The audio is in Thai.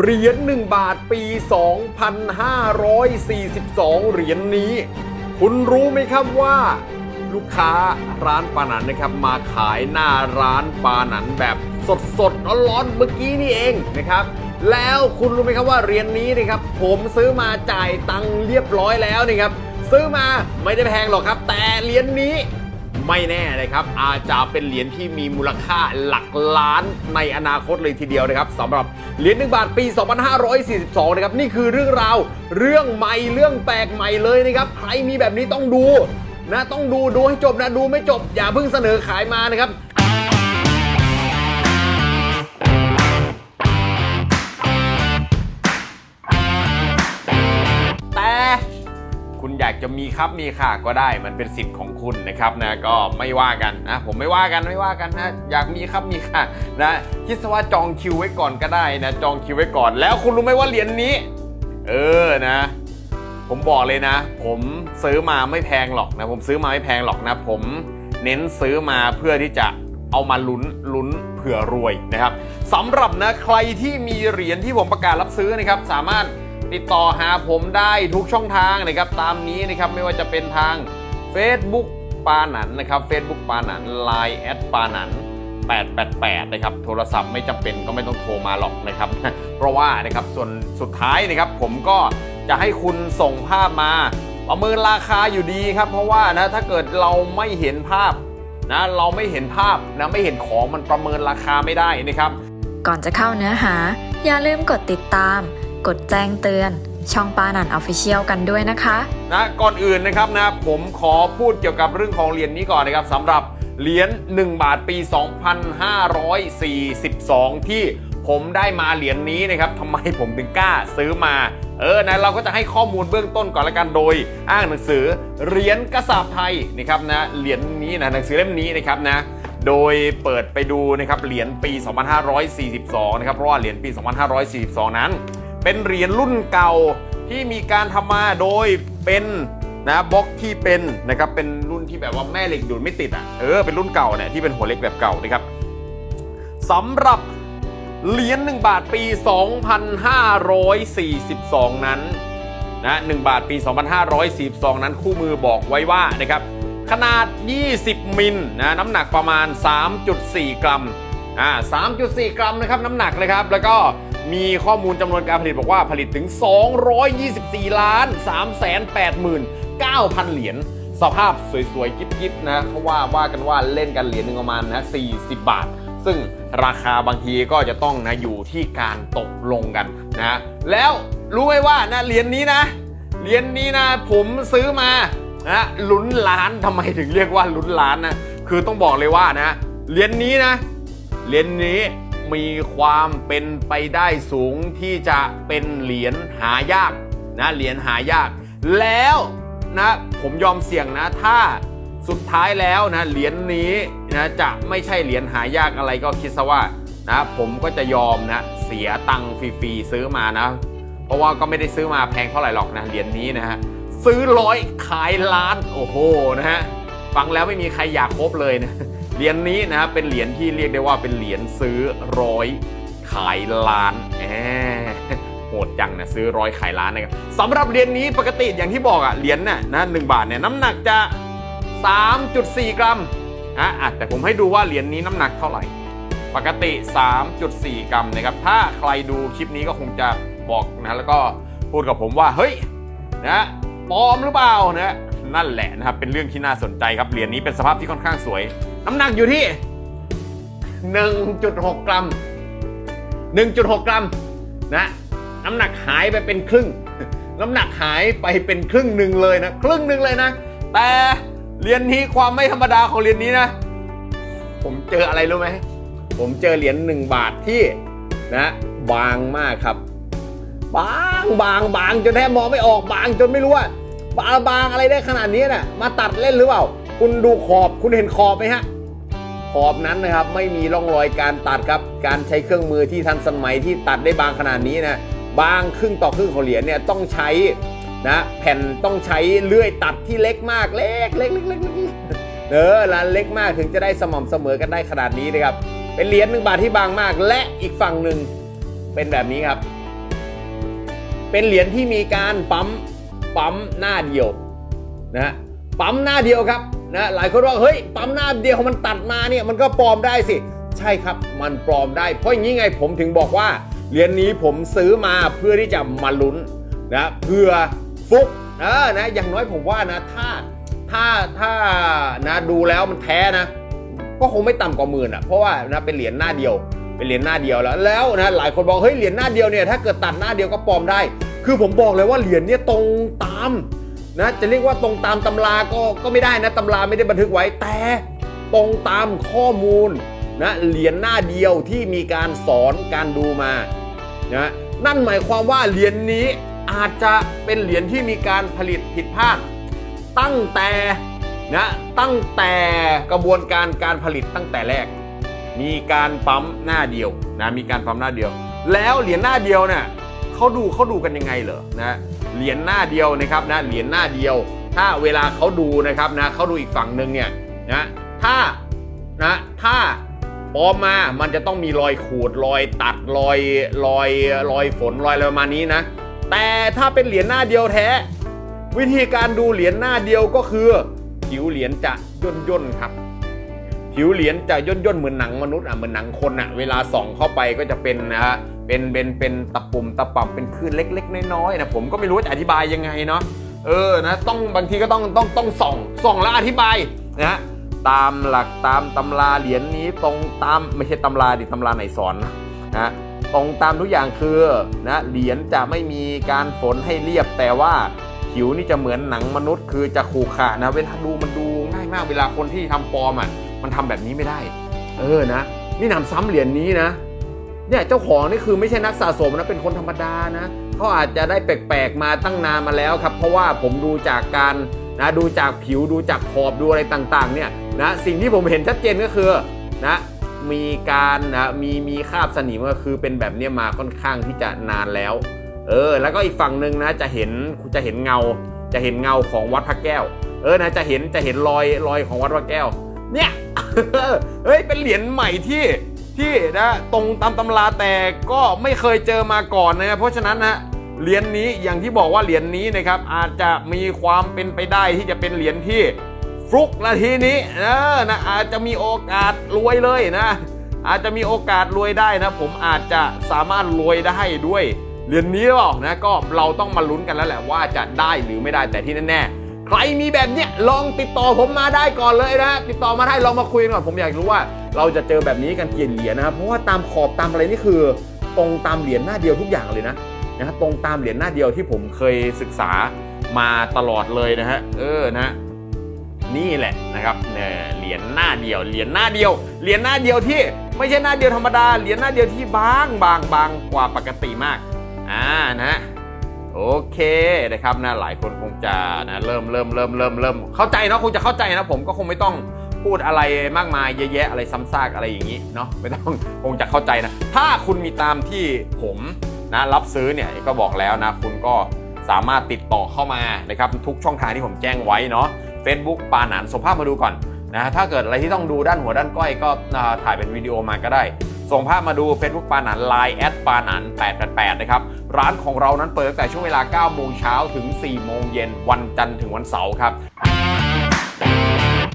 เหรียญ1บาทปี 2542 เหรียญนี้ คุณรู้ไหมครับว่า ลูกค้าร้านปานันนะครับ มาขายหน้าร้านปานันแบบสดสดๆร้อนๆเมื่อกี้นี่เองนะครับ แล้วคุณรู้ไหมครับว่าเหรียญนี้นะครับ ผมซื้อมาจ่ายตังค์เรียบร้อยแล้วนี่ครับ ซื้อมาไม่ได้แพงหรอกครับ แต่เหรียญนี้ ไม่แน่นะครับ อาจจะเป็นเหรียญที่มีมูลค่าหลักล้านในอนาคตเลยทีเดียวนะครับสำหรับเหรียญหนึ่งบาทปี 2542 นะครับ นี่คือเรื่องราว เรื่องใหม่เรื่องแปลกใหม่เลยนะครับ ใครมีแบบนี้ต้องดูนะต้องดูดูให้จบนะดูไม่จบ อย่าเพิ่งเสนอขายมานะครับ คุณอยากจะมีครับมีค่ะก็ได้ มันเป็นสิทธิ์ของคุณนะครับนะก็ไม่ว่ากันนะผมไม่ว่ากันไม่ว่ากันนะอยากมีครับมีค่ะนะคิดซะว่าจองคิวไว้ก่อนก็ได้นะจองคิวไว้ก่อน แล้วคุณรู้ไหมว่าเหรียญนี้ เออนะ ผมบอกเลยนะ ผมซื้อมาไม่แพงหรอกนะผมซื้อมาไม่แพงหรอกนะ ผมเน้นซื้อมาเพื่อที่จะเอามาลุ้นลุ้นเผื่อรวยนะครับสำหรับนะใครที่มีเหรียญที่ผมประกาศรับซื้อนะครับ สามารถ ติดต่อหาผมได้ทุกช่องทางนะครับตามนี้นะครับไม่ว่าจะเป็นทาง Facebook ปาหนันนะครับ Facebook ปาหนัน Line แอดปาหนัน888 นะครับ โทรศัพท์ไม่จำเป็นก็ไม่ต้องโทรมาหรอกนะครับ เพราะว่านะครับส่วนสุดท้ายนะครับ ผมก็จะให้คุณส่งภาพมา ประเมินราคาอยู่ดีครับ เพราะว่านะถ้าเกิดเราไม่เห็นภาพนะเราไม่เห็นภาพนะไม่เห็นของมันประเมินราคาไม่ได้นะครับ ก่อนจะเข้าเนื้อหา อย่าลืมกดติดตาม กดแจ้งเตือน ช่องปานันออฟฟิเชียลกันด้วยนะคะ นะก่อนอื่นนะครับนะผมขอพูดเกี่ยวกับเรื่องของเหรียญนี้ก่อนนะครับสำหรับเหรียญ1 บาทปี 2542 ที่ผมได้มาเหรียญนี้นะครับทำไมผมถึงกล้าซื้อมา เออนะเราก็จะให้ข้อมูลเบื้องต้นก่อนละกันโดย อ้างหนังสือเหรียญกระสาบไทยนะครับนะเหรียญนี้นะหนังสือเล่มนี้นะครับนะโดยเปิดไปดูนะครับเหรียญปี 2542 นะครับเพราะว่าเหรียญปี 2542 นั้น เป็นเหรียญรุ่นเก่าที่มีการทำมาโดยเป็นนะบล็อกที่เป็นนะครับเป็นรุ่นที่แบบว่าแม่เหล็กดูดไม่ติดอะเออเป็นรุ่นเก่าเนี่ยที่เป็นหัวเล็กแบบเก่านะครับสำหรับเหรียญ1บาทปี 2542 นั้นนะ1บาทปี 2542 นั้นคู่มือบอกไว้ว่านะครับขนาด 20 มิลนะน้ำหนักประมาณ 3.4 กรัมอ่า3.4 กรัมนะครับน้ำหนักนะครับแล้วก็ มีข้อมูลจำนวนการผลิตบอกว่าผลิตถึง 224 ล้าน 3 8 9,000 เหรียญ สภาพสวยๆ กิ๊บๆ นะเขาว่าว่ากันว่าเล่นกันเหรียญหนึ่งประมาณนะ 40 บาท ซึ่งราคาบางทีก็จะต้องนะอยู่ที่การตกลงกันนะ แล้วรู้ไหมว่านะเหรียญนี้นะ เหรียญนี้นะผมซื้อมานะลุ้นล้านทำไมถึงเรียกว่าลุ้นล้านนะ คือต้องบอกเลยว่านะเหรียญนี้นะเหรียญนี้ มีความเป็นไปได้สูงที่จะเป็นเหรียญหายากนะเหรียญหายาก แล้วนะผมยอมเสี่ยงนะถ้าสุดท้ายแล้วนะเหรียญนี้นะจะไม่ใช่เหรียญหายากอะไรก็คิดซะว่านะผมก็จะยอมนะเสียตังค์ฟรีๆซื้อมานะ เพราะว่าก็ไม่ได้ซื้อมาแพงเท่าไหร่หรอกนะเหรียญนี้นะฮะซื้อร้อยขายล้านโอ้โหนะฮะฟังแล้วไม่มีใครอยากคบเลยนะ รียญนี้นะฮะเป็นเหรียญที่เรียกได้ว่าเป็นเหรียญซื้อร้อยขายล้านแหมโหดจังนะซื้อร้อยขายล้านนะครับสำหรับเหรียญนี้ปกติอย่างที่บอกอะเหรียญน่ะนะหนึ่งบาทเนี่ยน้ำหนักจะ 3.4 กรัมอะอะแต่ผมให้ดูว่าเหรียญนี้น้ำหนักเท่าไหร่ ปกติ 3.4 กรัมนะครับถ้าใครดูคลิปนี้ก็คงจะบอกนะแล้วก็พูดกับผมว่าเฮ้ยนะปลอมหรือเปล่านะ นั่นแหละนะครับเป็นเรื่องที่น่าสนใจครับเหรียญนี้เป็นสภาพที่ค่อนข้างสวย น้ำหนักอยู่ที่ 1.6 กรัม 1.6 กรัมนะน้ำหนักหายไปเป็นครึ่ง น้ำหนักหายไปเป็นครึ่งหนึ่งเลยนะครึ่งหนึ่งเลยนะ แต่เหรียญนี้ความไม่ธรรมดาของเหรียญนี้นะ ผมเจออะไรรู้ไหมผมเจอเหรียญหนึ่งบาทที่นะบางมากครับ บางบางบางจนแทบมองไม่ออกบางจนไม่รู้ว่า บางบางอะไรได้ขนาดนี้น่ะมาตัดเล่นหรือเปล่า คุณดูขอบคุณเห็นขอบไหมฮะ ขอบนั้นนะครับไม่มีร่องรอยการตัดครับ การใช้เครื่องมือที่ทันสมัยที่ตัดได้บางขนาดนี้นะบางครึ่งต่อครึ่งของเหรียญเนี่ยต้องใช้นะแผ่นต้องใช้เลื่อยตัดที่เล็กมากเล็กเล็กเล็กเล็กเล็กเออร้านเล็กมากถึงจะได้สม่ำเสมอกันได้ขนาดนี้นะครับ เป็นเหรียญหนึ่งบาทที่บางมาก และอีกฝั่งหนึ่งเป็นแบบนี้ครับ เป็นเหรียญที่มีการปั๊ม ปั๊มหน้าเดียวนะฮะปั๊มหน้าเดียวครับนะหลายคนว่าเฮ้ยปั๊มหน้าเดียวมันตัดมาเนี่ยมันก็ปลอมได้สิ ใช่ครับมันปลอมได้ เพราะอย่างนี้ไงผมถึงบอกว่าเหรียญนี้ผมซื้อมาเพื่อที่จะมาลุ้นนะเพื่อฟุกเออนะอย่างน้อยผมว่านะถ้าถ้าถ้านะดูแล้วมันแท้นะ ก็คงไม่ต่ำกว่าหมื่นอะเพราะว่านะเป็นเหรียญหน้าเดียว เป็นเหรียญหน้าเดียวแล้วแล้วนะหลายคนบอกเฮ้ยเหรียญหน้าเดียวเนี่ยถ้าเกิดตัดหน้าเดียวก็ปลอมได้ คือผมบอกเลยว่าเหรียญเนี่ยตรงตามนะจะเรียกว่าตรงตามตำราก็ก็ไม่ได้นะตำราไม่ได้บันทึกไว้แต่ตรงตามข้อมูลนะเหรียญหน้าเดียวที่มีการสอนการดูมานะนั่นหมายความว่าเหรียญนี้อาจจะเป็นเหรียญที่มีการผลิตผิดพลาดตั้งแต่นะตั้งแต่กระบวนการการผลิตตั้งแต่แรก มีการปั๊มหน้าเดียวนะมีการปั๊มหน้าเดียว แล้วเหรียญหน้าเดียวเนี่ย เขาดูเขาดูกันยังไงเหรอนะเหรียญหน้าเดียวนะครับนะเหรียญหน้าเดียว ถ้าเวลาเขาดูนะครับนะเขาดูอีกฝั่งหนึ่งเนี่ยนะถ้านะถ้าปลอมมา มันจะต้องมีรอยขูดรอยตัดรอยรอยรอยฝนรอยอะไรประมาณนี้นะ แต่ถ้าเป็นเหรียญหน้าเดียวแท้ วิธีการดูเหรียญหน้าเดียวก็คือ ผิวเหรียญจะย่นย่นครับ ผิวเหรียญจะย่นย่นเหมือนหนังมนุษย์อะเหมือนหนังคนอะเวลาส่องเข้าไปก็จะเป็นนะฮะ เป็นเป็นเป็นตะปุ่มตะป่ำเป็นคลื่นเล็ก ๆ น้อยๆนะผมก็ไม่รู้จะอธิบายยังไงเนาะเออนะต้องบางทีก็ต้องต้องต้องส่องส่องแล้วอธิบายนะตามหลักตามตำราเหรียญนี้ตรงตามไม่ใช่ตำราดิตำราไหนสอนนะนะตรงตามทุกอย่างคือนะเหรียญจะไม่มีการฝนให้เรียบแต่ว่าผิวนี่จะเหมือนหนังมนุษย์ คือจะขูขระนะเวลาดูมันดูง่ายมากเวลาคนที่ทำปลอมอะมันทำแบบนี้ไม่ได้ เออนะ นี่นำซ้ำเหรียญนี้นะ เนี่ยเจ้าของนี่คือไม่ใช่นักสะสมนะเป็นคนธรรมดานะเขาอาจจะได้แปลกๆมาตั้งนานมาแล้วครับ เพราะว่าผมดูจากการนะดูจากผิวดูจากขอบดูอะไรต่างๆเนี่ยนะสิ่งที่ผมเห็นชัดเจนก็คือนะมีการนะมีมีคราบสนิมก็คือเป็นแบบเนี้ยมาค่อนข้างที่จะนานแล้ว เออ แล้วก็อีกฝั่งหนึ่งนะจะเห็นจะเห็นเงา จะเห็นเงาของวัดพระแก้ว เออนะจะเห็นจะเห็นรอยรอยของวัดพระแก้ว เนี่ยเฮ้ยเป็นเหรียญใหม่ที่ ที่นะตรงตามตำราแต่ก็ไม่เคยเจอมาก่อนนะเพราะฉะนั้นนะเหรียญนี้อย่างที่บอกว่าเหรียญนี้นะครับอาจจะมีความเป็นไปได้ที่จะเป็นเหรียญที่ฟลุกนาทีนี้นะนะอาจจะมีโอกาสรวยเลยนะ อาจจะมีโอกาสรวยได้นะ ผมอาจจะสามารถรวยได้ด้วยเหรียญนี้หรอเปล่านะก็เราต้องมาลุ้นกันแล้วแหละว่าจะได้หรือไม่ได้แต่ที่แน่ๆ ใครมีแบบเนี้ยลองติดต่อผมมาได้ก่อนเลยนะติดต่อมาได้ลองมาคุยกันก่อนผมอยากรู้ว่า เราจะเจอแบบนี้กันกี่เหรียญนะครับเพราะว่าตามขอบตามอะไรนี่คือ ตรงตามเหรียญหน้าเดียวทุกอย่างเลยนะนะฮะตรงตามเหรียญหน้าเดียวที่ผมเคยศึกษามาตลอดเลยนะฮะเออนะนี่แหละนะครับเนี่ยเหรียญหน้าเดียวเหรียญหน้าเดียวเหรียญหน้าเดียวที่ไม่ใช่หน้าเดียวธรรมดาเหรียญหน้าเดียวที่บางบางบางกว่าปกติมากอ่านะ โอเคนะครับนะหลายคนคงจะนะเริ่มเริ่มเริ่มเริ่มเริ่มเข้าใจเนาะคงจะเข้าใจนะผมก็คงไม่ต้องพูดอะไรมากมายเยอะแยะอะไรซ้ำซากอะไรอย่างนี้เนาะไม่ต้องคงจะเข้าใจนะ ถ้าคุณมีตามที่ผมนะรับซื้อเนี่ยก็บอกแล้วนะ คุณก็สามารถติดต่อเข้ามานะครับทุกช่องทางที่ผมแจ้งไว้เนาะ Facebook ปาหนานส่งภาพมาดูก่อนนะถ้าเกิดอะไรที่ต้องดูด้านหัวด้านก้อยก็ถ่ายเป็นวิดีโอมาก็ได้ ส่งภาพมาดู Facebook ปานันไลน์แอดปานัน888 นะครับ ร้านของเรานั้นเปิดตั้งแต่ช่วงเวลา 9 โมงเช้าถึง 4 โมงเย็นวันจันทร์ถึงวันเสาร์ครับ